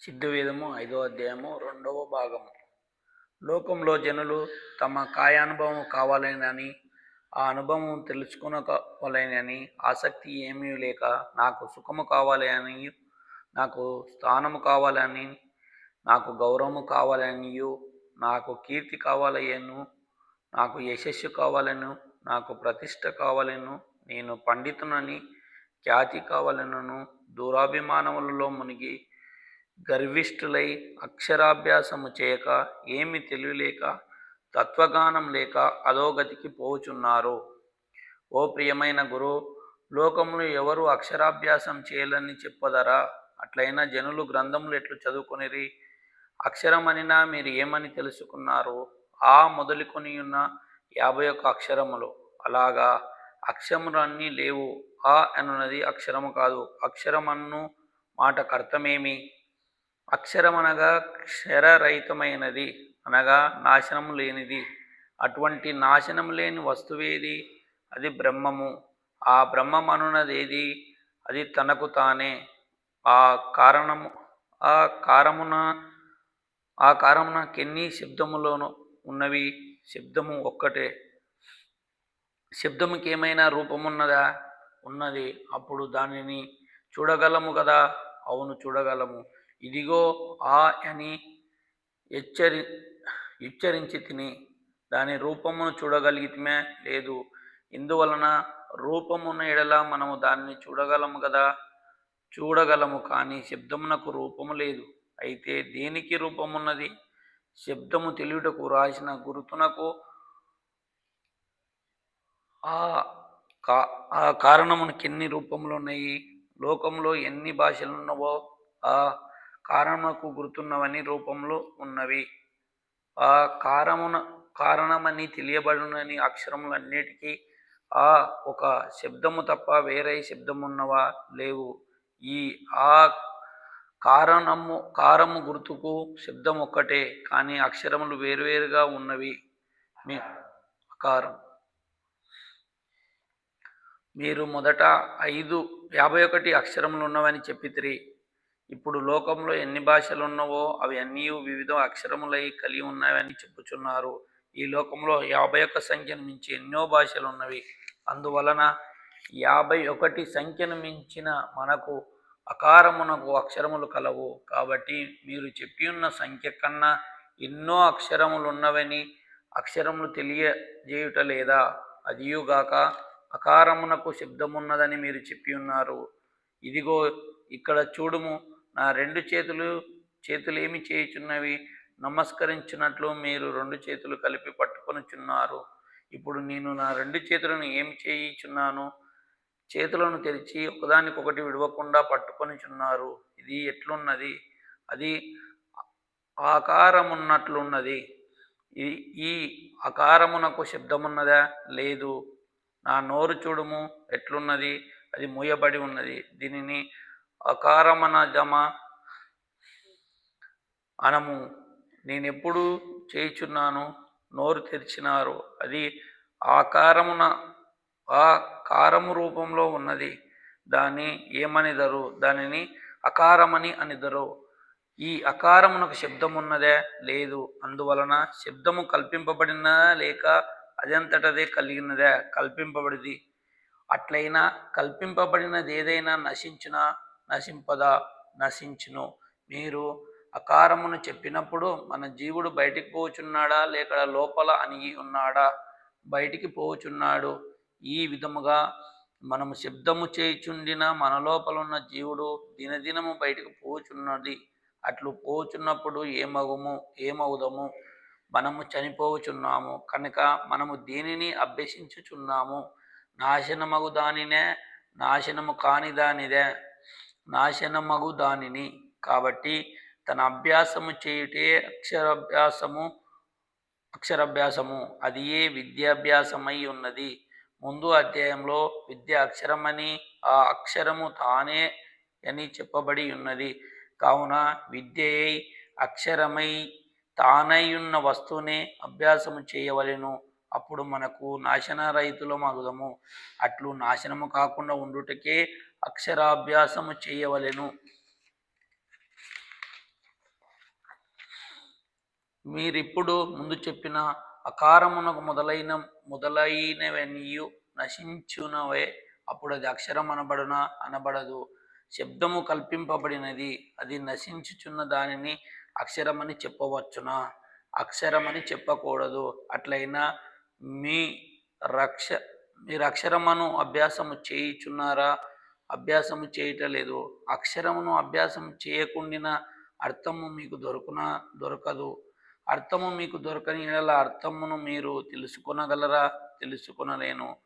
సిద్ధవేదము ఐదో అధ్యాయము రెండవ భాగము. లోకంలో జనులు తమ కాయానుభవం కావాలని ఆ అనుభవం తెలుసుకునవలెనని ఆసక్తి ఏమీ లేక నాకు సుఖము కావాలని నాకు స్థానము కావాలని నాకు గౌరవము కావాలనియు నాకు కీర్తి కావాలయను నాకు యశస్సు కావాలను నాకు ప్రతిష్ట కావాలను నేను పండితునని ఖ్యాతి కావలనను దూరాభిమానములలో మునిగి గర్విష్ఠులై అక్షరాభ్యాసము చేయక ఏమి తెలివిలేక తత్వగానం లేక అధోగతికి పోవుచున్నారు. ఓ ప్రియమైన గురు లోకములు ఎవరు అక్షరాభ్యాసం చేయాలని చెప్పదరా? అట్లయినా జనులు గ్రంథములు ఎట్లు చదువుకొనిరి? అక్షరమనినా మీరు ఏమని తెలుసుకున్నారు? ఆ మొదలుకొని ఉన్న యాభై ఒక్క అక్షరములు. అలాగా? అక్షరములన్నీ లేవు. ఆ అనున్నది అక్షరము కాదు. అక్షరమన్ను మాటకు అర్థమేమి అక్షరమనగా క్షరరహితమైనది. అనగా నాశనం లేనిది. అటువంటి నాశనం లేని వస్తువేది? అది బ్రహ్మము. ఆ బ్రహ్మం అనున్నదేది అది తనకు తానే. ఆ కారణము ఆ కారమున ఆ కారమున కెన్ని శబ్దములోను ఉన్నవి? శబ్దము ఒక్కటే. శబ్దముకి ఏమైనా రూపమున్నదా? ఉన్నది. అప్పుడు దానిని చూడగలము కదా? అవును చూడగలము. ఇదిగో ఆ అని హెచ్చరి హెచ్చరించి తిని దాని రూపమును చూడగలిగితమే? లేదు. ఇందువలన రూపమున ఎడల మనము దానిని చూడగలము కదా? చూడగలము కానీ శబ్దమునకు రూపము లేదు. అయితే దేనికి రూపమున్నది? శబ్దము తెలియుటకు రాసిన గురుతునకు ఆ కా ఆ కారణమునకు ఎన్ని రూపములు ఉన్నాయి? లోకంలో ఎన్ని భాషలు ఉన్నవో ఆ కారణమునకు గుర్తున్నవని రూపములు ఉన్నవి. ఆ కారమున కారణమని తెలియబడునని అక్షరములన్నిటికీ ఆ ఒక శబ్దము తప్ప వేరే శబ్దమున్నవా లేవు. ఈ ఆ కారణము కారము గుర్తుకు శబ్దం ఒక్కటే కానీ అక్షరములు వేరువేరుగా ఉన్నవి. మీ కారం మీరు మొదట ఐదు యాభై ఒకటి అక్షరములు ఉన్నవని చెప్పితిరి. ఇప్పుడు లోకంలో ఎన్ని భాషలు ఉన్నవో అవి అన్నీ వివిధ అక్షరములై కలిగి ఉన్నవని చెప్పుచున్నారు. ఈ లోకంలో యాభై ఒక్క సంఖ్యను మించి ఎన్నో భాషలు ఉన్నవి. అందువలన యాభై ఒకటి సంఖ్యను మించిన మనకు అకారమునకు అక్షరములు కలవు. కాబట్టి మీరు చెప్పి ఉన్న సంఖ్య కన్నా ఎన్నో అక్షరములు ఉన్నవని అక్షరములు తెలియజేయుట లేదా. అదియుగాక అకారమునకు శబ్దమున్నదని మీరు చెప్పి ఉన్నారు. ఇదిగో ఇక్కడ చూడుము నా రెండు చేతులు చేతులు ఏమి చేయుచున్నవి? నమస్కరించినట్లు మీరు రెండు చేతులు కలిపి పట్టుకొనుచున్నారు. ఇప్పుడు నేను నా రెండు చేతులను ఏమి చేయుచున్నాను? చేతులను తెరిచి ఒకదానికొకటి విడవకుండా పట్టుకొనిచున్నారు. ఇది ఎట్లున్నది? అది ఆకారమున్నట్లున్నది. ఈ ఈ శబ్దమున్నదా? లేదు. నా నోరు చూడుము ఎట్లున్నది? అది మూయబడి ఉన్నది. దీనిని అకారమనజమ అనము. నేనెప్పుడు చేయుచున్నాను? నోరు తెరిచినారు. అది ఆకారమున ఆ కారము రూపంలో ఉన్నది. దాన్ని ఏమనిదరు? దానిని అకారమని అనిదరు. ఈ అకారమునకు శబ్దం ఉన్నదే లేదు. అందువలన శబ్దము కల్పింపబడినా లేక అదంతటదే కలిగినదే కల్పింపబడిది. అట్లయినా కల్పింపబడినది ఏదైనా నశించినా నశింపదా నశించును. మీరు అకారమును చెప్పినప్పుడు మన జీవుడు బయటికి పోచున్నాడా లేక లోపల అణిగి ఉన్నాడా? బయటికి పోచున్నాడు. ఈ విధముగా మనము శబ్దము చేయుచుండిన మన లోపల ఉన్న జీవుడు దినదినము బయటకు పోచున్నది. అట్లు పోచున్నప్పుడు ఏమగుము ఏమవుదము? మనము చనిపోవచున్నాము. కనుక మనము దేనిని అభ్యసించుచున్నాము. నాశనమగు దానినే నాశనము కాని దానిదే నాశనమగు దానిని. కాబట్టి తన అభ్యాసము చేయుటే అక్షరాభ్యాసము అక్షరాభ్యాసము అది ఏ విద్యాభ్యాసమై ఉన్నది. ముందు అధ్యాయంలో విద్య అక్షరమని ఆ అక్షరము తానే అని చెప్పబడి ఉన్నది. కావున విద్యయై అక్షరమై తానై ఉన్న వస్తువునే అభ్యాసము చేయవలెను. అప్పుడు మనకు నాశన రైతుల మగుదము. అట్లు నాశనము కాకుండా ఉండుటకే అక్షరాభ్యాసము చేయవలెను. మీరిప్పుడు ముందు చెప్పిన అకారమునకు మొదలైన మొదలైనవనియు నశించునవే. అప్పుడు అది అక్షరం అనబడున? అనబడదు. శబ్దము కల్పింపబడినది. అది నశించుచున్న దానిని అక్షరమని చెప్పవచ్చునా? అక్షరమని చెప్పకూడదు. అట్లయినా మీ రక్ష మీరు అక్షరమును అభ్యాసము చేయుచున్నారా? అభ్యాసము చేయటలేదు. అక్షరమును అభ్యాసం చేయకుండిన అర్థము మీకు దొరుకునా దొరకదు. అర్థము మీకు దొరకని యెడల అర్థమును మీరు తెలుసుకొనగలరా? తెలుసుకొనలేను.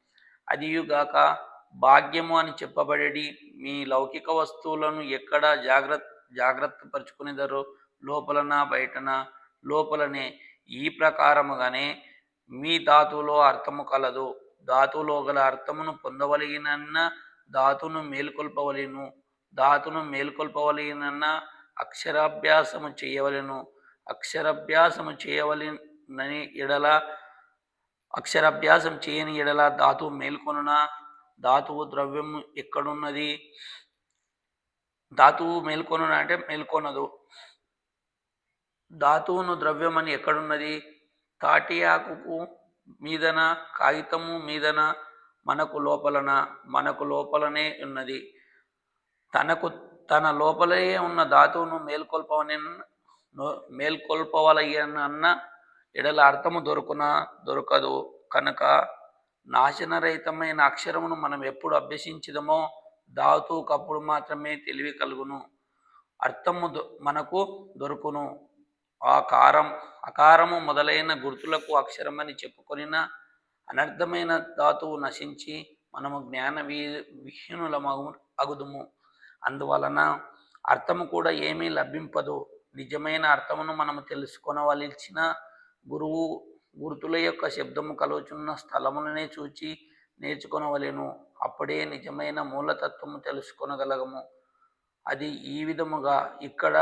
అదియుగాక భాగ్యము అని చెప్పబడేది మీ లౌకిక వస్తువులను ఎక్కడ జాగ్రత్త జాగ్రత్త పరుచుకునేదరో? లోపలన బయటన? లోపలనే. ఈ ప్రకారముగానే మీ ధాతువులో అర్థము కలదు. ధాతువులో గల అర్థమును పొందవలిగినన్న ధాతును మేల్కొల్పవలను. ధాతును మేల్కొల్పవలిగినన్న అక్షరాభ్యాసము చేయవలెను. అక్షరాభ్యాసము చేయవలనని ఎడల అక్షరాభ్యాసం చేయని ఎడల ధాతువు మేల్కొనున? ధాతువు ద్రవ్యము ఎక్కడున్నది? ధాతువు మేల్కొనున అంటే మేల్కొనదు. ధాతువును ద్రవ్యమని ఎక్కడున్నది? తాటియాకుకు మీదన? కాగితము మీదన? మనకు లోపలన? మనకు లోపలనే ఉన్నది. తనకు తన లోపలే ఉన్న ధాతువును మేల్కొల్పవని మేల్కొల్పవలయనన్న ఎడల అర్థము దొరుకున? దొరకదు. కనుక నాశనరహితమైన అక్షరమును మనం ఎప్పుడు అభ్యసించదమో ధాతువుకప్పుడు మాత్రమే తెలివి కలుగును. అర్థము దొ- మనకు దొరుకును. ఆ కారం అకారము మొదలైన గుర్తులకు అక్షరమని చెప్పుకొనిన అనర్థమైన ధాతువు నశించి మనము జ్ఞాన వి విహీనులమగు అగుదుము. అందువలన అర్థము కూడా ఏమీ లభింపదు. నిజమైన అర్థమును మనము తెలుసుకొనవలసిన గురువు గుర్తుల యొక్క శబ్దము కలుచున్న స్థలములనే చూచి నేర్చుకొనవలెను. అప్పుడే నిజమైన మూలతత్వము తెలుసుకొనగలగము. అది ఈ విధముగా ఇక్కడ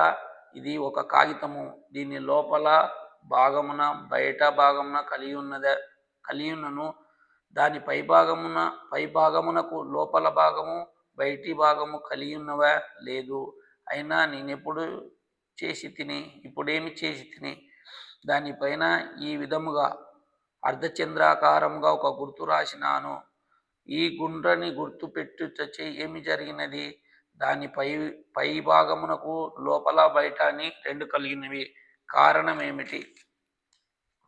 ఇది ఒక కాగితము. దీని లోపల భాగమున బయట భాగమున కలిగి ఉన్నద కలిగి ఉన్నను. దాని పై భాగమున పై భాగమునకు లోపల భాగము బయటి భాగము కలిగి ఉన్నవా? లేదు. అయినా నేనెప్పుడు చేసి తిని ఇప్పుడేమి చేసి తిని? దానిపైన ఈ విధముగా అర్ధచంద్రాకారముగా ఒక గుర్తు రాసినాను. ఈ గుండ్రని గుర్తు పెట్టుటచే ఏమి జరిగినది? దాని పై పై భాగమునకు లోపల బయట అని రెండు కలిగినవి. కారణం ఏమిటి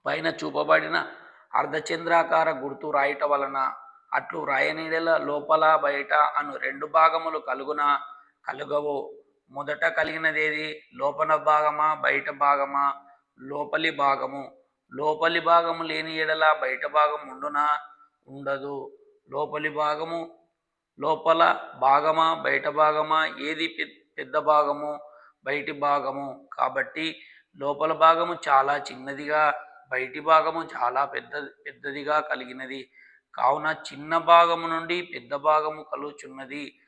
పైన చూపబడిన అర్ధచంద్రాకార గుర్తు రాయట వలన అట్లు రాయనీడల లోపల బయట అను రెండు భాగములు కలుగున కలుగవు. మొదట కలిగినదేది లోపల భాగమా బయట భాగమా? లోపలి భాగము. లోపలి భాగము లేని ఎడల బయట భాగం ఉండునా? ఉండదు. లోపలి భాగము లోపల భాగమా బయట భాగమా ఏది పెద్ద భాగము బయటి భాగము. కాబట్టి లోపల భాగము చాలా చిన్నదిగా బయటి భాగము చాలా పెద్ద పెద్దదిగా కలిగినది. కావున చిన్న భాగము నుండి పెద్ద భాగము కలుగుచున్నది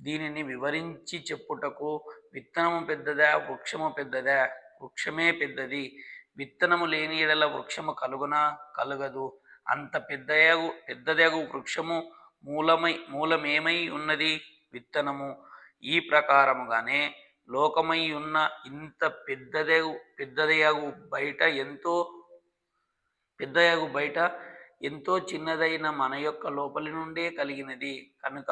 దీనిని వివరించి చెప్పుటకు విత్తనము పెద్దదా వృక్షము పెద్దదా. వృక్షమే పెద్దది. విత్తనము లేని ఎడల వృక్షము కలుగున కలుగదు. అంత పెద్దయగు పెద్దదగు వృక్షము మూలమై మూలమేమై ఉన్నది? విత్తనము. ఈ ప్రకారముగానే లోకమై ఉన్న ఇంత పెద్దదగు పెద్దదయగు బయట ఎంతో పెద్దయగు బయట ఎంతో చిన్నదైన మన యొక్క లోపలి నుండే కలిగినది. కనుక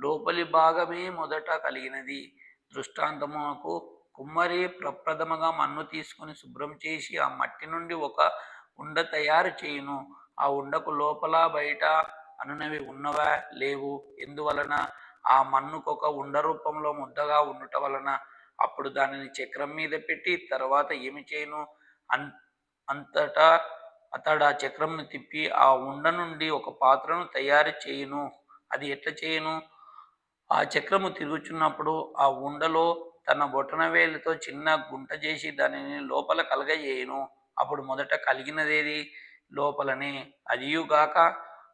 లోపలి భాగమే మొదట కలిగినది. దృష్టాంతమునకు కుమ్మరి ప్రప్రథమగా మన్ను తీసుకుని శుభ్రం చేసి ఆ మట్టి నుండి ఒక ఉండ తయారు చేయును. ఆ ఉండకు లోపల బయట అనునవి ఉన్నవా లేవు? ఎందువలన ఆ మన్నుకొక ఉండ రూపంలో ముద్దగా ఉండుట వలన అప్పుడు దానిని చక్రం మీద పెట్టి తర్వాత ఏమి చేయను? అన్ అంతటా అతడు ఆ చక్రంను తిప్పి ఆ ఉండ నుండి ఒక పాత్రను తయారు చేయును. అది ఎట్లా చేయను? ఆ చక్రము తిరుగుచున్నప్పుడు ఆ ఉండలో తన బొటన వేలుతో చిన్న గుంట చేసి దానిని లోపల కలగజేయును. అప్పుడు మొదట కలిగినదేది? లోపలనే అదియుగాక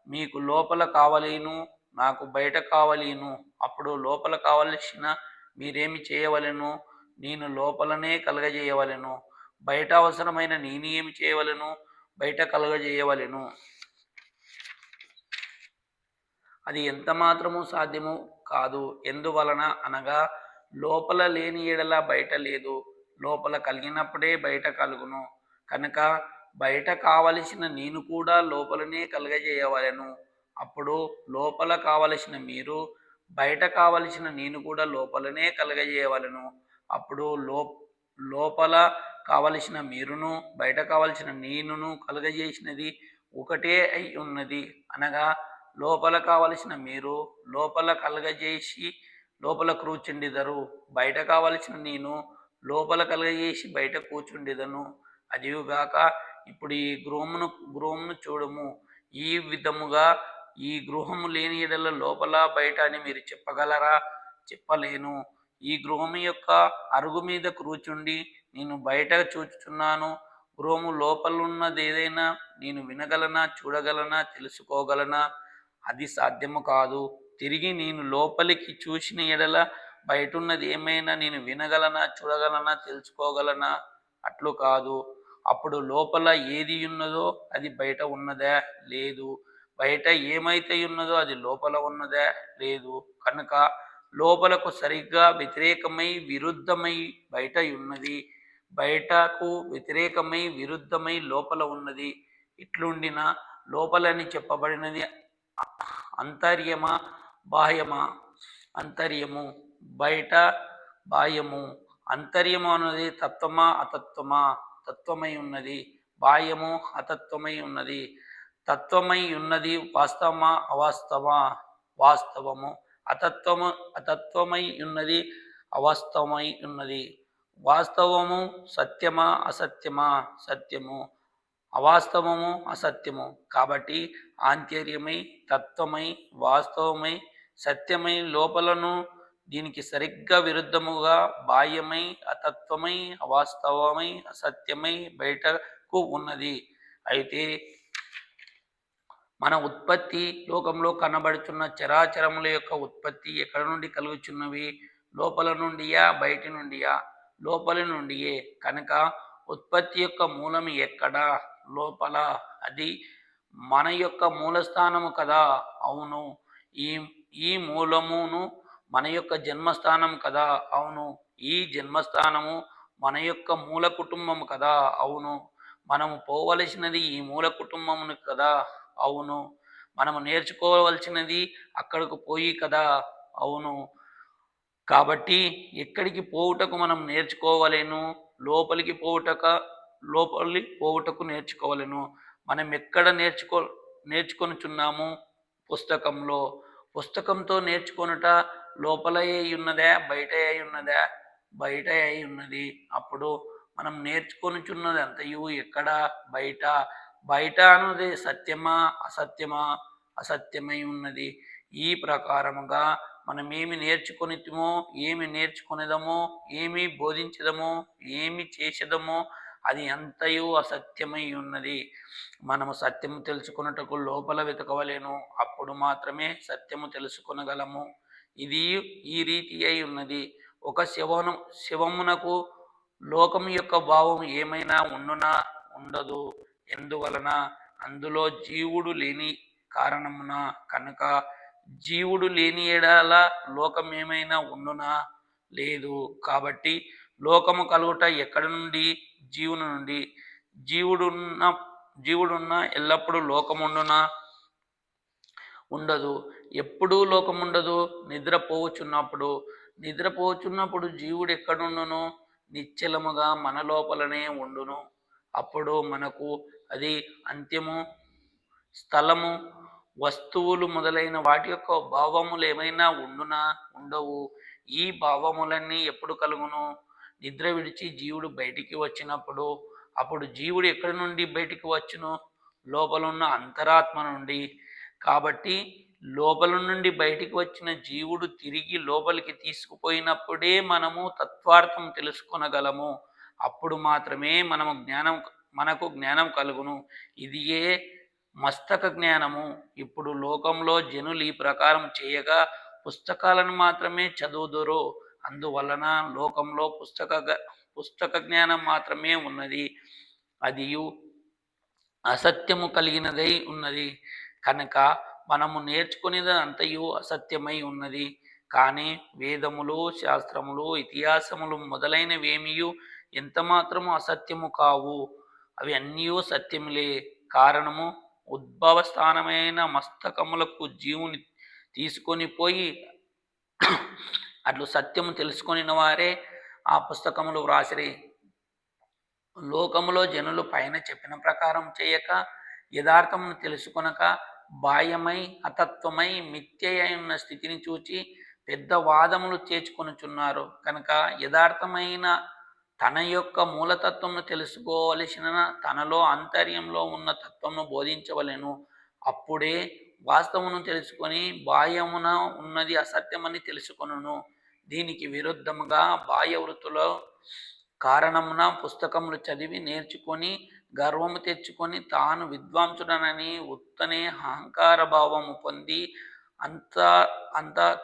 మీకు లోపల కావలేను నాకు బయట కావలేను. అప్పుడు లోపల కావలసిన మీరేమి చేయవలను? నేను లోపలనే కలగజేయవలను. బయట అవసరమైన నేను ఏమి చేయవలను? బయట కలగజేయవలను. అది ఎంత మాత్రము సాధ్యము? కాదు. ఎందువలన అనగా లోపల లేని ఎడల బయట లేదు. లోపల కలిగినప్పుడే బయట కలుగును. కనుక బయట కావలసిన నేను కూడా లోపలనే కలగజేయవలను. అప్పుడు లోపల కావలసిన మీరు బయట కావలసిన నేను కూడా లోపలనే కలగజేయవలను. అప్పుడు లో లోపల కావలసిన మీరును బయట కావలసిన నేనును కలుగజేసినది ఒకటే అయి ఉన్నది. అనగా లోపల కావలసిన మీరు లోపల కలగజేసి లోపల కూర్చుండిదరు. బయట కావలసిన నేను లోపల కలగజేసి బయట కూర్చుండిదను. అదిగాక ఇప్పుడు ఈ గృహమును గృహమును చూడము. ఈ విధముగా ఈ గృహము లేని ఎడల లోపల బయట అని మీరు చెప్పగలరా? చెప్పలేను. ఈ గృహము యొక్క అరుగు మీద కూర్చుండి నేను బయట చూచుచున్నాను. గృహము లోపలున్నది ఏదైనా నేను వినగలనా చూడగలనా తెలుసుకోగలనా? అది సాధ్యము కాదు. తిరిగి నేను లోపలికి చూసిన ఎడల బయట ఉన్నది ఏమైనా నేను వినగలనా చూడగలనా తెలుసుకోగలనా? అట్లు కాదు. అప్పుడు లోపల ఏది ఉన్నదో అది బయట ఉన్నదా లేదు. బయట ఏమైతే ఉన్నదో అది లోపల ఉన్నదా లేదు. కనుక లోపలకు సరిగ్గా వ్యతిరేకమై విరుద్ధమై బయట ఉన్నది. బయటకు వ్యతిరేకమై విరుద్ధమై లోపల ఉన్నది. ఇట్లుండిన లోపలని చెప్పబడినది అంతర్యమా బాహ్యమా అంతర్యము. బయట బాహ్యము. అంతర్యము అన్నది తత్వమా అతత్వమా తత్వమై ఉన్నది. బాహ్యము అతత్వమై ఉన్నది. తత్వమై ఉన్నది వాస్తవమా? అవాస్తవమా? వాస్తవము. అతత్వము అతత్వమై ఉన్నది అవాస్తవమై ఉన్నది. వాస్తవము సత్యమా? అసత్యమా? సత్యము. అవాస్తవము అసత్యము. కాబట్టి ఆంతర్యమై తత్వమై వాస్తవమై సత్యమై లోపలను దీనికి సరిగ్గా విరుద్ధముగా బాహ్యమై అతత్వమై అవాస్తవమై అసత్యమై బయటకు ఉన్నది. అయితే మన ఉత్పత్తి లోకంలో కనబడుచున్న చరాచరముల యొక్క ఉత్పత్తి ఎక్కడ నుండి కలుగుచున్నవి? లోపల నుండియా బయటి నుండియా? లోపలి నుండియే. కనుక ఉత్పత్తి యొక్క మూలం ఎక్కడ? లోపల. అది మన యొక్క మూలస్థానము కదా. అవును. ఈ ఈ మూలమును మన యొక్క జన్మస్థానం కదా? అవును. ఈ జన్మస్థానము మన యొక్క మూల కుటుంబము కదా? అవును. మనము పోవలసినది ఈ మూల కుటుంబమును కదా? అవును. మనము నేర్చుకోవలసినది అక్కడికి పోయి కదా? అవును. కాబట్టి ఎక్కడికి పోవుటకు మనం నేర్చుకోవలేను? లోపలికి పోవుటక లోపలి పోవుటకు నేర్చుకోవలేను. మనం ఎక్కడ నేర్చుకో నేర్చుకొనుచున్నాము? పుస్తకంలో. పుస్తకంతో నేర్చుకొనుట లోపల అయి ఉన్నదా బయట అయి ఉన్నదా బయట అయి ఉన్నది. అప్పుడు మనం నేర్చుకొనుచున్నది అంతయు ఎక్కడ? బయట. బయట అన్నది సత్యమా అసత్యమా? అసత్యమై ఉన్నది. ఈ ప్రకారముగా మనం ఏమి నేర్చుకొనితమో ఏమి నేర్చుకునేదమో ఏమి బోధించదమో ఏమి చేసేదమో అది ఎంతయో అసత్యమై ఉన్నది. మనము సత్యము తెలుసుకున్నటకు లోపల వెతకవలేను. అప్పుడు మాత్రమే సత్యము తెలుసుకొనగలము. ఇది ఈ రీతి అయి ఉన్నది. ఒక శివను శివమునకు లోకం యొక్క భావం ఏమైనా ఉండునా ఉండదు. ఎందువలన? అందులో జీవుడు లేని కారణమున కనుక జీవుడు లేని ఎడల లోకం ఏమైనా ఉండునా? లేదు. కాబట్టి లోకము కలుగుట ఎక్కడి నుండి? జీవుని నుండి. జీవుడున్న జీవుడున్న ఎల్లప్పుడూ లోకముండునా? ఉండదు. ఎప్పుడూ లోకం ఉండదు నిద్రపోవచ్చున్నప్పుడు నిద్రపోవచ్చున్నప్పుడు జీవుడు ఎక్కడుండును నిశ్చలముగా మన లోపలనే ఉండును. అప్పుడు మనకు అది అంత్యము స్థలము వస్తువులు మొదలైన వాటి యొక్క భావములు ఏమైనా ఉండునా? ఉండవు. ఈ భావములన్నీ ఎప్పుడు కలుగును? నిద్ర విడిచి జీవుడు బయటికి వచ్చినప్పుడు అప్పుడు జీవుడు ఎక్కడి నుండి బయటికి వచ్చును? లోపలున్న అంతరాత్మ నుండి. కాబట్టి లోపల నుండి బయటికి వచ్చిన జీవుడు తిరిగి లోపలికి తీసుకుపోయినప్పుడే మనము తత్వార్థం తెలుసుకొనగలము. అప్పుడు మాత్రమే మనము జ్ఞానం మనకు జ్ఞానం కలుగును. ఇది ఏ మస్తక జ్ఞానము. ఇప్పుడు లోకంలో జనులు ఈ ప్రకారం చేయగా పుస్తకాలను మాత్రమే చదువుదురు. అందువలన లోకంలో పుస్తక పుస్తక జ్ఞానం మాత్రమే ఉన్నది. అది అసత్యము కలిగినదై ఉన్నది. కనుక మనము నేర్చుకునేది అంతయు అసత్యమై ఉన్నది. కానీ వేదములు శాస్త్రములు ఇతిహాసములు మొదలైనవేమియు ఎంత మాత్రము అసత్యము కావు. అవి అన్నీ సత్యములే. కారణము ఉద్భవ స్థానమైన మస్తకములకు జీవుని తీసుకొని పోయి అట్లు సత్యము తెలుసుకొనిన వారే ఆ పుస్తకములు వ్రాసిరి. లోకములో జనులు పైన చెప్పిన ప్రకారం చేయక యథార్థమును తెలుసుకొనక బాహ్యమై అతత్వమై మిథ్యయైన ఉన్న స్థితిని చూచి పెద్ద వాదములు చేర్చుకొనుచున్నారు. కనుక యథార్థమైన తన యొక్క మూలతత్వమును తెలుసుకోవలసిన తనలో అంతర్యంలో ఉన్న తత్వమును బోధించవలెను. అప్పుడే వాస్తవమును తెలుసుకొని బాహ్యమున ఉన్నది అసత్యమని తెలుసుకొనును. దీనికి విరుద్ధముగా బాహ్య వృత్తులో కారణమున పుస్తకములు చదివి నేర్చుకొని గర్వము తెచ్చుకొని తాను విద్వాంసుడనని ఉత్తనే అహంకార భావము పొంది అంత అంత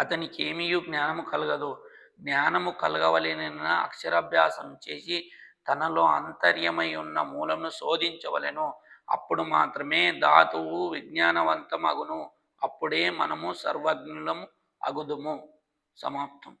అతనికి ఏమీ జ్ఞానము కలగదు. జ్ఞానము కలగవలేనన్న అక్షరాభ్యాసం చేసి తనలో అంతర్యమై ఉన్న మూలమును శోధించవలెను. అప్పుడు మాత్రమే ధాతువు విజ్ఞానవంతమగును. అప్పుడే మనము సర్వజ్ఞులము అగుదుము. సమాప్తం.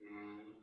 mm.